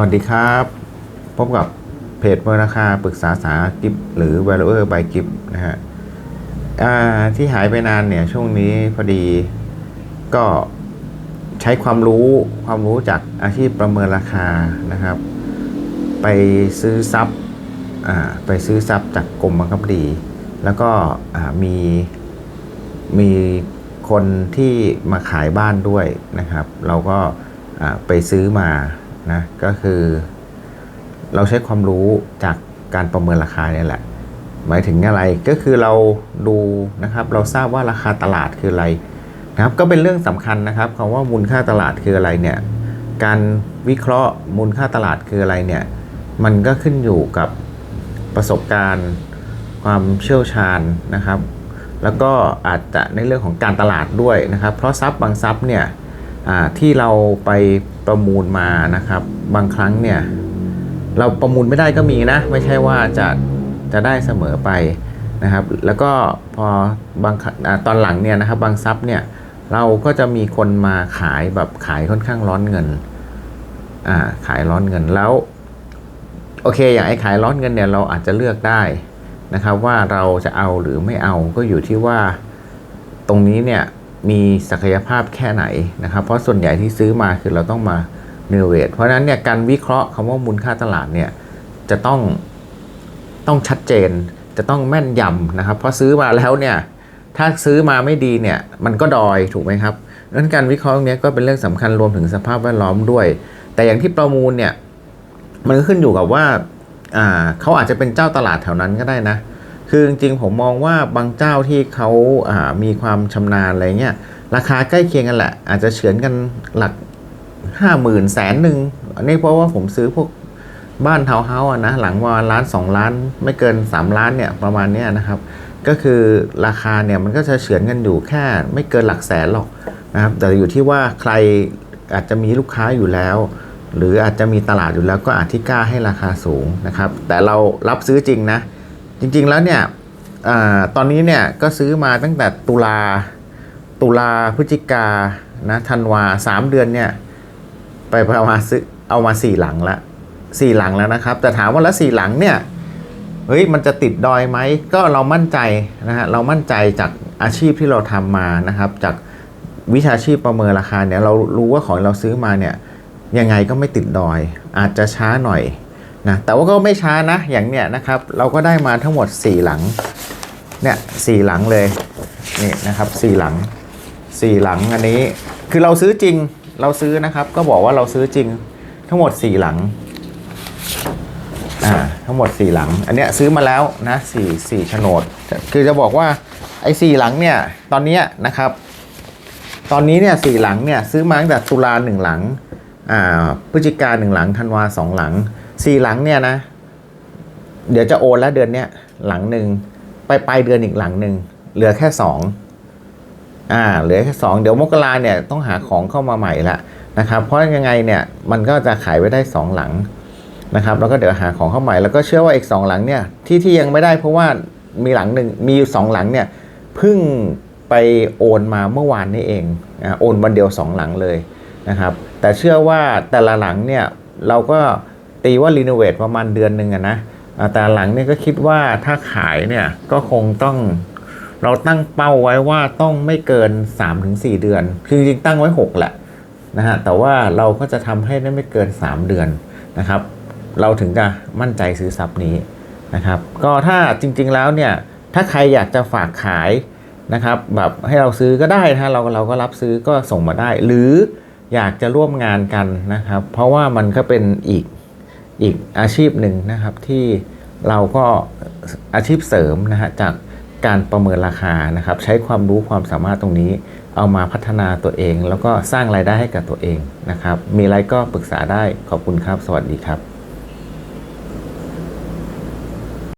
วัสดีครับ พบกับเพจเมอราคาปรึกษาสากิฟหรือ Valuer by กิฟนะฮะที่หายไปนานเนี่ยช่วงนี้พอดีก็ใช้ความรู้ความรู้จากอาชีพประเมินราคานะครับ ไปซื้อทรัพย์อ่าไปซื้อทรัพย์จากกรมบังคับดี แล้วก็มีมีคนที่มาขายบ้านด้วยนะครับ เราก็ไปซื้อมา นะก็คือ เราใช้ความรู้จากการประเมินราคาเนี่ยแหละ หมายถึงอะไรก็คือเราดูนะครับ เราทราบว่าราคาตลาดคืออะไรนะครับ ก็เป็นเรื่องสำคัญนะครับคำว่ามูลค่าตลาดคืออะไรเนี่ยการวิเคราะห์มูลค่าตลาดคืออะไรเนี่ยมันก็ขึ้นอยู่กับประสบการณ์ ความเชี่ยวชาญนะครับ แล้วก็อาจจะในเรื่องของการตลาดด้วยนะครับ เพราะทรัพย์บางทรัพย์เนี่ย ที่เราไปประมูลมานะครับ บางครั้งเนี่ยเราประมูลไม่ได้ก็มีนะ ไม่ใช่ว่าจะจะได้เสมอไปนะครับ แล้วก็พอบางอตอนหลังเนี่ยนะครับบางทรัพย์เนี่ยเราก็จะมีคนมาขายแบบขายค่อนข้างร้อนเงินอ่าขายร้อนเงินแล้วโอเคอย่างไอ้ขายร้อนเงินเนี่ยเราอาจจะเลือกได้นะครับว่าเราจะเอาหรือไม่เอาก็อยู่ที่ว่าตรงนี้เนี่ย มีศักยภาพแค่ไหนนะครับ เพราะส่วนใหญ่ที่ซื้อมาคือเราต้องมาเนเวทเพราะนั้นเนี่ยการวิเคราะห์คำว่ามูลค่าตลาดเนี่ยจะต้องต้องชัดเจนจะต้องแม่นยำนะครับ เพราะซื้อมาแล้วเนี่ยถ้าซื้อมาไม่ดีเนี่ยมันก็ดอยถูกไหมครับดังนั้นการวิเคราะห์ตรงนี้ก็เป็นเรื่องสำคัญรวมถึงสภาพแวดล้อมด้วย แต่อย่างที่ประมูลเนี่ยมันก็ขึ้นอยู่กับว่าอ่าเขาอาจจะเป็นเจ้าตลาดแถวนั้นก็ได้นะ คือจริงๆผมมองว่าบางเจ้าที่เขาามีความชำนาญอะไรเงี้ยราคาใกล้เคียงกันแหละ อาจจะเฉือนกันหลักห้าหมื่นแสนหนึ่งอันนี้เพราะว่าผมซื้อพวกบ้านทาวน์เฮาส์นะหลังประมาล้านสองล้านไม่เกิน3ล้านเนี่ยประมาณเนี้ยนะครับก็คือราคาเนี่ยมันก็จะเฉือนกันอยู่แค่ไม่เกินหลักแสนหรอกนะครับแต่อยู่ที่ว่าใครอาจจะมีลูกค้าอยู่แล้ว หรืออาจจะมีตลาดอยู่แล้วก็อาจที่กล้าให้ราคาสูงนะครับแต่เรารับซื้อจริงนะ จริงๆแล้วเนี่ยอตอนนี้เนี่ยก็ซื้อมาตั้งแต่ตุลาตุลาพฤศจิกานะธันวาสามเดือนเนี่ยไปประมาณซื้อเอามาสี่หลังละสี่หลังแล้วนะครับ แต่ถามว่าล้วสี่หลังเนี่ยเฮ้ยมันจะติดดอยไหมก็เรามั่นใจนะฮะเรามั่นใจจากอาชีพที่เราทำมานะครับ จากวิชาชีพประเมินราคาเนี่ยเรารู้ว่าของเราซื้อมาเนี่ยยังไงก็ไม่ติดดอย อาจจะช้าหน่อย นะแต่ว่าก็ไม่ช้านะอย่างเนี้ยนะครับเราก็ได้มาทั้งหมด 4 หลังเนี่ยสี่หลังเลยนี่นะครับสี่หลังสี่หลังอันนี้คือเราซื้อจริงเราซื้อนะครับ ก็บอกว่าเราซื้อจริงทั้งหมด4หลังอ่าทั้งหมด4หลัง อันเนี้ยซื้อมาแล้วนะสี่สี่โฉนด คือจะบอกว่าไอ้สี่หลังเนี่ยตอนนี้นะครับ ตอนนี้เนี่ยสี่หลังเนี่ยซื้อมาตั้งแต่ตุลาหนึ่งหลังอ่าพฤศจิกาหนึ่งหลังธันวาสองหลัง สี่หลังเนี่ยนะ เดี๋ยวจะโอนแล้วเดือนเนี้ยหลังหนึ่งไปปลายเดือนอีกหลังหนึ่งเหลือแค่สองอ่าเหลือแค่สองเดี๋ยวมกราเนี่ยต้องหาของเข้ามาใหม่ละนะครับ เพราะยังไงเนี่ยมันก็จะขายไว้ได้สองหลังนะครับ แล้วก็เดี๋ยวหาของเข้าใหม่แล้วก็เชื่อว่าอีกสองหลังเนี่ยที่ที่ยังไม่ได้เพราะว่ามีหลังหนึ่งมีอยู่สองหลังเนี่ยเพิ่งไปโอนมาเมื่อวานนี้เองโอนวันเดียวสองหลังเลยนะครับ แต่เชื่อว่าแต่ละหลังเนี่ยเราก็ ตีว่ารีโนเวทประมาณเดือนหนึ่งอะนะแต่หลังเนี่ยก็คิดว่าถ้าขายเนี่ยก็คงต้องเราตั้งเป้าไว้ว่าต้องไม่เกิน 3-4 เดือน คือจริงตั้งไว้ 6 แหละนะฮะ แต่ว่าเราก็จะทำให้ได้ไม่เกิน 3 เดือนนะครับ เราถึงจะมั่นใจซื้อทรัพย์นี้นะครับ ก็ถ้าจริง ๆแล้วเนี่ย ถ้าใครอยากจะฝากขายนะครับ แบบให้เราซื้อก็ได้นะเราเราก็รับซื้อก็ส่งมาได้ หรืออยากจะร่วมงานกันนะครับ เพราะว่ามันก็เป็นอีก อีกอาชีพหนึ่งนะครับที่เราก็อาชีพเสริมนะฮะจากการประเมินราคานะครับ ใช้ความรู้ความสามารถตรงนี้ เอามาพัฒนาตัวเอง แล้วก็สร้างรายได้ให้กับตัวเองนะครับ มีอะไรก็ปรึกษาได้ขอบคุณครับ สวัสดีครับ